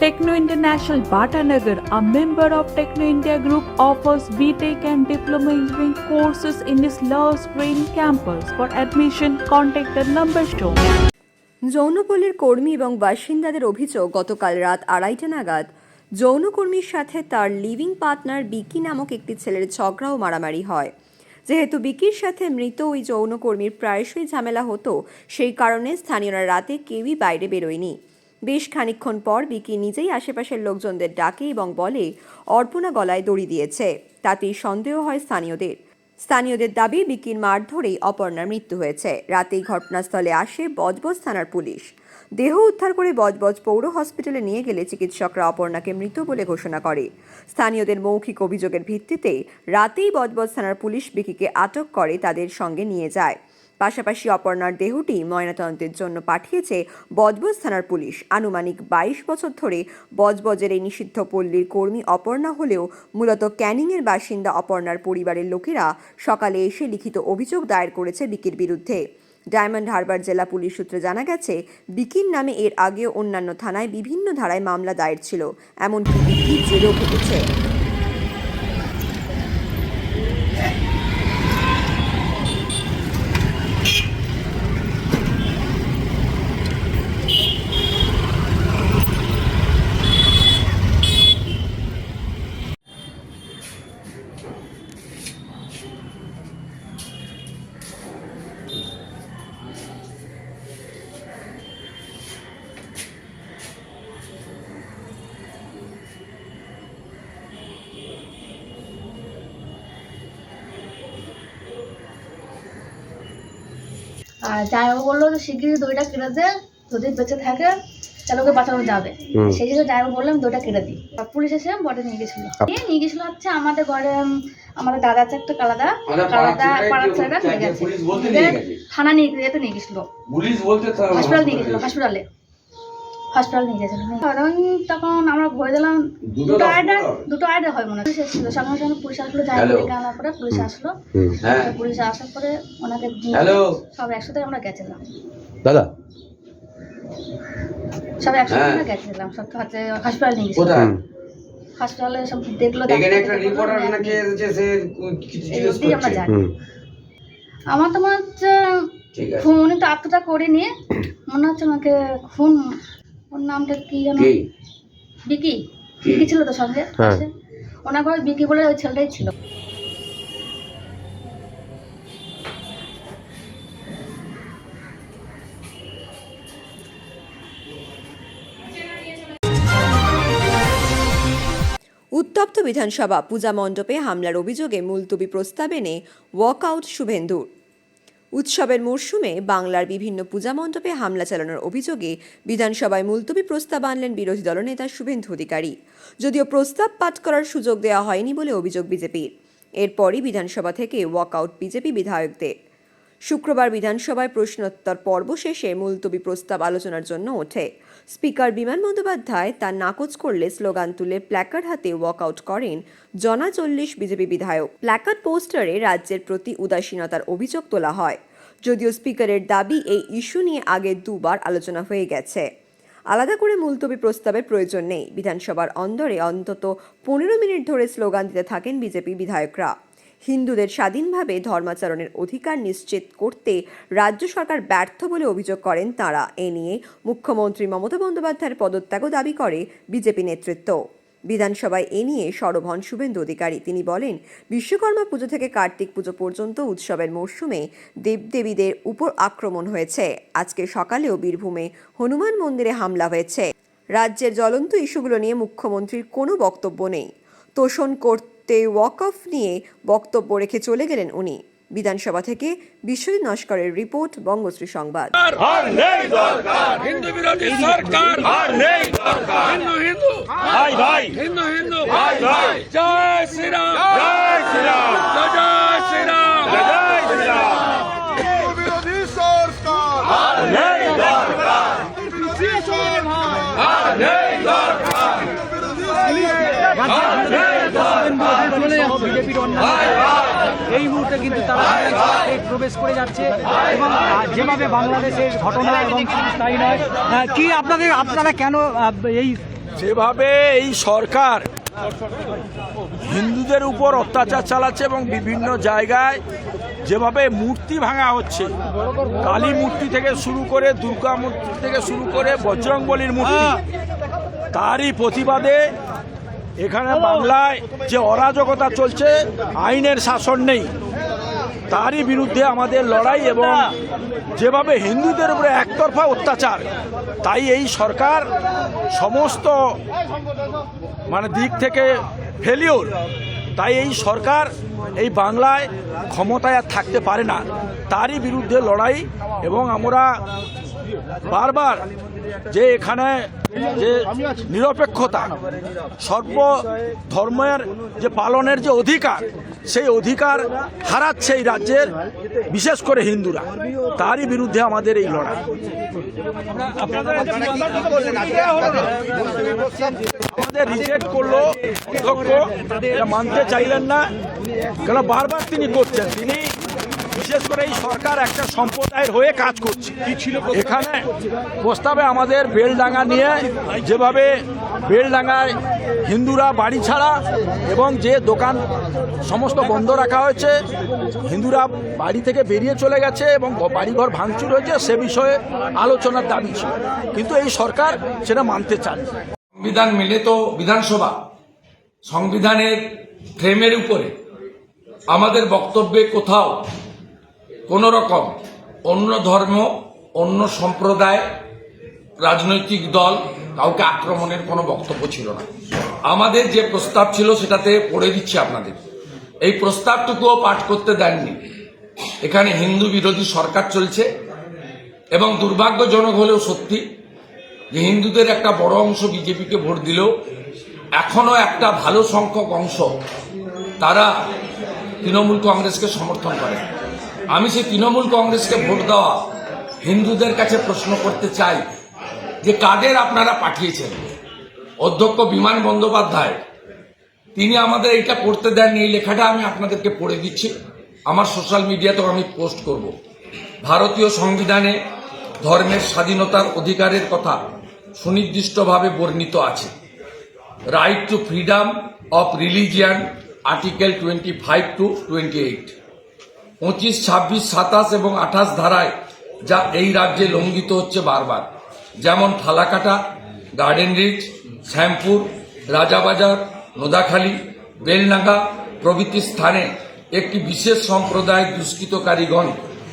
Techno International Bhatanagar, a member of Techno India Group, offers BTEC and Diploma Engineering courses in its Love Green campus. For admission, contact the number shown. যৌনপল্লীর কর্মী এবং বাসিন্দাদের অভিযোগ গতকাল রাত আড়াইটা নাগাদ যৌনকর্মীর সাথে তার লিভিং পার্টনার বিকি নামক একটি ছেলের ঝগড়া ও মারামারি হয় যেহেতু বিকির সাথে মৃত ওই যৌনকর্মীর প্রায়শই ঝামেলা হতো সেই কারণে স্থানীয়রা রাতে কেউই বাইরে বেরোয়নি বেশ খানিকক্ষণ পর বিকি নিজেই আশেপাশের লোকজনদের ডাকে এবং বলে, অর্পণা গলায় দড়ি দিয়েছে। তাতেই সন্দেহ হয় স্থানীয়দের। স্থানীয়দের দাবি, বিকির মার ধরেই অপর্ণার মৃত্যু হয়েছে। রাতেই ঘটনাস্থলে আসে বজবজ থানার পুলিশ। দেহ উদ্ধার করে বজবজ পৌর হসপিটালে নিয়ে গেলে চিকিৎসকরা অপর্ণাকে মৃত বলে ঘোষণা করে। স্থানীয়দের মৌখিক অভিযোগের ভিত্তিতে রাতেই বজবজ থানার পুলিশ বিকিকে আটক করে তাদের সঙ্গে নিয়ে যায়। পাশাপাশি অপর্ণার দেহটি ময়নাতদন্তের জন্য পাঠিয়েছে বজবজ থানার পুলিশ। আনুমানিক বাইশ বছর ধরে বজবজের এই নিষিদ্ধ পল্লীর কর্মী অপর্ণা হলেও মূলত ক্যানিংয়ের বাসিন্দা অপর্ণার পরিবারের লোকেরা সকালে এসে লিখিত অভিযোগ দায়ের করেছে বিকির বিরুদ্ধে। ডায়মন্ড হারবার জেলা পুলিশ সূত্রে জানা গেছে, বিকির নামে এর আগেও অন্যান্য থানায় বিভিন্ন ধারায় মামলা দায়ের ছিল। এমনকি বিকি জেলেও ঘটেছে। আর ড্রাইভার বলল যে শিগগিরই দইটা কেটে দে যদি বেঁচে থাকে তাহলে ওকে বাঁচানো যাবে। সেই জন্য ড্রাইভার বললাম দইটা কেটে দিই। আর পুলিশ এসে বটে নিয়ে গেছিল। নিয়ে নিয়ে গেছিল হচ্ছে আমাদের ঘরে আমাদের দাদা আছে একটা কালাদা পাড়ার কালাদা পাড়ার ছেলেটা নিয়ে গেছে। থানা নিয়ে যেতে নিয়ে গেছিল হসপিটাল নিয়ে গেছিল হসপিটালে হসপিটাল নিয়ে গেছিল কারণ তখন আমরা ভরে দিলাম দুটো আইডা দুটো আইডা হয় মনে পুলিশ সঙ্গে সঙ্গে পুলিশ আসলো আনার পরে পুলিশ আসলো। হ্যাঁ। পুলিশ আসার পরে ওনাকে নিয়ে সব একসাথে আমরা গেছিলাম। দাদা। সব একসাথে হ্যাঁ। আমরা গেছিলাম। সব হচ্ছে হসপিটাল নিয়ে গেছিলাম। হসপিটালে সব দেখল এখানে একটা রিপোর্টার নাকি এসেছে সে কিছু এই জিজ্ঞেস অবধি আমরা জানি। আমার তো মনে হচ্ছে খুন তো আত্মটা করিনি। মনে হচ্ছে আমাকে খুন ওর নামটা কি যেন? কি? বিকি। বিকি ছিল তো সঙ্গে হ্যাঁ। ওনার ঘরে বিকি বলে ওই ছেলেটাই ছিল। উত্তপ্ত বিধানসভা পূজা মণ্ডপে হামলার অভিযোগে মুলতবি প্রস্তাব এনে ওয়াকআউট শুভেন্দুর। উৎসবের মরশুমে বাংলার বিভিন্ন পূজা মণ্ডপে হামলা চালানোর অভিযোগে বিধানসভায় মুলতবি প্রস্তাব আনলেন বিরোধী দলনেতা শুভেন্দু অধিকারী। যদিও প্রস্তাব পাঠ করার সুযোগ দেওয়া হয়নি বলে অভিযোগ বিজেপির। এরপরই বিধানসভা থেকে ওয়াকআউট বিজেপি বিধায়কদের। শুক্রবার বিধানসভায় প্রশ্নোত্তর পর্ব শেষে মুলতবি প্রস্তাব আলোচনার জন্য ওঠে। স্পিকার বিমান বন্দ্যোপাধ্যায় তার নাকচ করলে স্লোগান তুলে প্ল্যাকার্ড হাতে ওয়াকআউট করেন জনা চল্লিশ বিজেপি বিধায়ক। প্ল্যাকার্ড পোস্টারে রাজ্যের প্রতি উদাসীনতার অভিযোগ তোলা হয়। যদিও স্পিকারের দাবি এই ইস্যু নিয়ে আগে দুবার আলোচনা হয়ে গেছে। আলাদা করে মুলতবি প্রস্তাবের প্রয়োজন নেই। বিধানসভার অন্দরে অন্তত পনেরো মিনিট ধরে স্লোগান দিতে থাকেন বিজেপি বিধায়করা। হিন্দুদের স্বাধীনভাবে ধর্মাচরণের অধিকার নিশ্চিত করতে রাজ্য সরকার ব্যর্থ বলে অভিযোগ করেন তারা। এ নিয়ে মুখ্যমন্ত্রী মমতা বন্দ্যোপাধ্যায়ের পদত্যাগও দাবি করে বিজেপি নেতৃত্ব। বিধানসভায় এ নিয়ে সরব হন শুভেন্দু অধিকারী। তিনি বলেন, বিশ্বকর্মা পুজো থেকে কার্তিক পুজো পর্যন্ত উৎসবের মরশুমে দেবদেবীদের উপর আক্রমণ হয়েছে। আজকে সকালেও বীরভূমে হনুমান মন্দিরে হামলা হয়েছে। রাজ্যের জ্বলন্ত ইস্যুগুলো নিয়ে মুখ্যমন্ত্রীর কোনো বক্তব্য নেই। তোষণ করতে ওয়াক অফ নিয়ে বক্তব্য রেখে চলে গেলেন উনি। বিধানসভা থেকে বিশ্বজিৎ নস্করের রিপোর্ট বঙ্গশ্রী সংবাদ। হিন্দু বিরোধী সরকার। হিন্দু হিন্দু। ভাই ভাই। হিন্দু হিন্দু। ভাই ভাই। জয় শ্রীরাম। জয় শ্রীরাম জয় শ্রীরাম জয় শ্রীরাম বিরোধী সরকার আর নেই দরকার আর নেই দরকার আর নেই ভাই ভাই এই মুহূর্তে কিন্তু তারা এই প্রবেশ করে যাচ্ছে এবং যেভাবে বাংলাদেশের ঘটনা এবং তাই নয়। কি আপনাদের আপনারা কেন এই যেভাবে এই সরকার হিন্দুদের উপর অত্যাচার চালাচ্ছে এবং বিভিন্ন জায়গায় যেভাবে মূর্তি ভাঙা হচ্ছে কালী মূর্তি থেকে শুরু করে দুর্গা মূর্তি থেকে শুরু করে বজরংবলীর মূর্তি তারই প্রতিবাদে এখানে বাংলায় যে অরাজকতা চলছে, আইনের শাসন নেই। তারই বিরুদ্ধে আমাদের লড়াই এবং যেভাবে হিন্দুদের উপরে একতরফা অত্যাচার, তাই এই সরকার সমস্ত মানে দিক থেকে ফেলিওর তাই এই সরকার এই বাংলায় ক্ষমতায় আর থাকতে পারে না। তারই বিরুদ্ধে লড়াই এবং আমরা বারবার যে এখানে যে নিরপেক্ষতা সর্ব ধর্মের যে পালনের যে অধিকার, সেই অধিকার হারাচ্ছে এই রাজ্যের বিশেষ করে হিন্দুরা। তারই বিরুদ্ধে আমাদের এই লড়াই। আমাদের রিজেক্ট করল অধ্যক্ষ মানতে চাইলেন না। কেন বারবার তিনি করছেন? তিনি বিশেষ করে এই সরকার একটা সম্প্রদায়ের হয়ে কাজ করছে। এখানে প্রস্তাবে আমাদের বেলডাঙ্গা নিয়ে যেভাবে বেলডাঙ্গায় হিন্দুরা বাড়ি ছাড়া এবং যে দোকান সমস্ত বন্ধ রাখা হয়েছে, হিন্দুরা বাড়ি থেকে বেরিয়ে চলে গেছে এবং বাড়িঘর ভাঙচুর হয়েছে, সে বিষয়ে আলোচনার দাবি ছিল। কিন্তু এই সরকার সেটা মানতে চান সংবিধান মেনে তো বিধানসভা, সংবিধানের ফ্রেমের উপরে আমাদের বক্তব্যে কোথাও কোন রকম অন্য ধর্ম, অন্য সম্প্রদায়, রাজনৈতিক দল কাউকে আক্রমণের কোনো বক্তব্য ছিল না। আমাদের যে প্রস্তাব ছিল সেটাতে পড়ে দিচ্ছি আপনাদের। এই প্রস্তাবটুকুও পাঠ করতে দেননি। এখানে হিন্দু বিরোধী সরকার চলছে এবং দুর্ভাগ্যজনক হলেও সত্যি যে হিন্দুদের একটা বড় অংশ বিজেপিকে ভোট দিলেও এখনও একটা ভালো সংখ্যক অংশ তারা তৃণমূল কংগ্রেসকে সমর্থন করে। আমি সেই তৃণমূল কংগ্রেসকে ভোট দেওয়া হিন্দুদের কাছে প্রশ্ন করতে চাই যে কাদের আপনারা পাঠিয়েছেন? অধ্যক্ষ বিমান বন্দ্যোপাধ্যায়, তিনি আমাদের এটা পড়তে দেননি, এই লেখাটা আমি আপনাদেরকে পড়ে দিচ্ছি। আমার সোশ্যাল মিডিয়াতেও আমি পোস্ট করব। ভারতীয় সংবিধানে ধর্মের স্বাধীনতার অধিকারের কথা সুনির্দিষ্টভাবে বর্ণিত আছে। Right to freedom of religion article twenty five to twenty eight পঁচিশ, ছাব্বিশ, সাতাশ এবং আঠাশ ধারায় যা এই রাজ্যে লঙ্ঘিত হচ্ছে বারবার। যেমন ফালাকাটা গার্ডেন রিচ শ্যামপুর, রাজাবাজার, নোদাখালী, বেলনাগা প্রভৃতি স্থানে একটি বিশেষ সম্প্রদায়ের দুষ্কৃতকারীগণ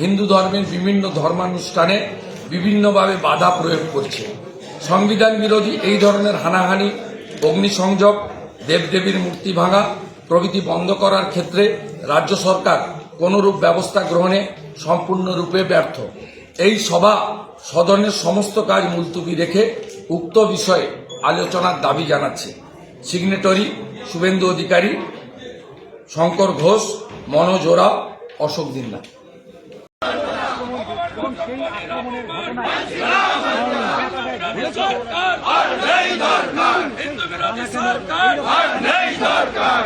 হিন্দু ধর্মের বিভিন্ন ধর্মানুষ্ঠানে বিভিন্নভাবে বাধা প্রয়োগ করছে। সংবিধান বিরোধী এই ধরনের হানাহানি, অগ্নিসংযোগ, দেবদেবীর মূর্তি ভাঙা প্রভৃতি বন্ধ করার ক্ষেত্রে রাজ্য সরকার কোনরূপ ব্যবস্থা গ্রহণে সম্পূর্ণরূপে ব্যর্থ এই সভা সদনের সমস্ত কাজ মুলতুবি রেখে উক্ত বিষয়ে আলোচনার দাবি জানাচ্ছে সিগনেটরি শুভেন্দু অধিকারী শঙ্কর ঘোষ মনোজ ওরাও অশোক দিন্দা সরকার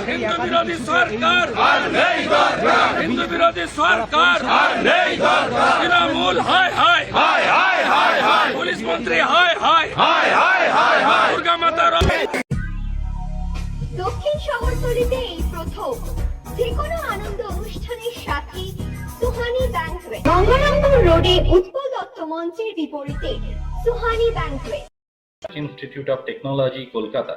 হিন্দু বিরোধী সরকার। আর নেই দরকার। হিন্দু বিরোধী সরকার। আর নেই দরকার। তৃণমূল হায় হায়। হায় হায় হায় হায়। পুলিশ মন্ত্রী হায় হায়। হায় হায় হায় হায়। দুর্গা মাতার দক্ষিণ শহরতলিতে এই প্রথম যে কোনো আনন্দ অনুষ্ঠানের সাথে সুহানি ব্যাংকুয়েট গঙ্গারামপুর রোডে উৎপল দত্ত মঞ্চের বিপরীতে Suhani banquet Institute of Technology, Kolkata,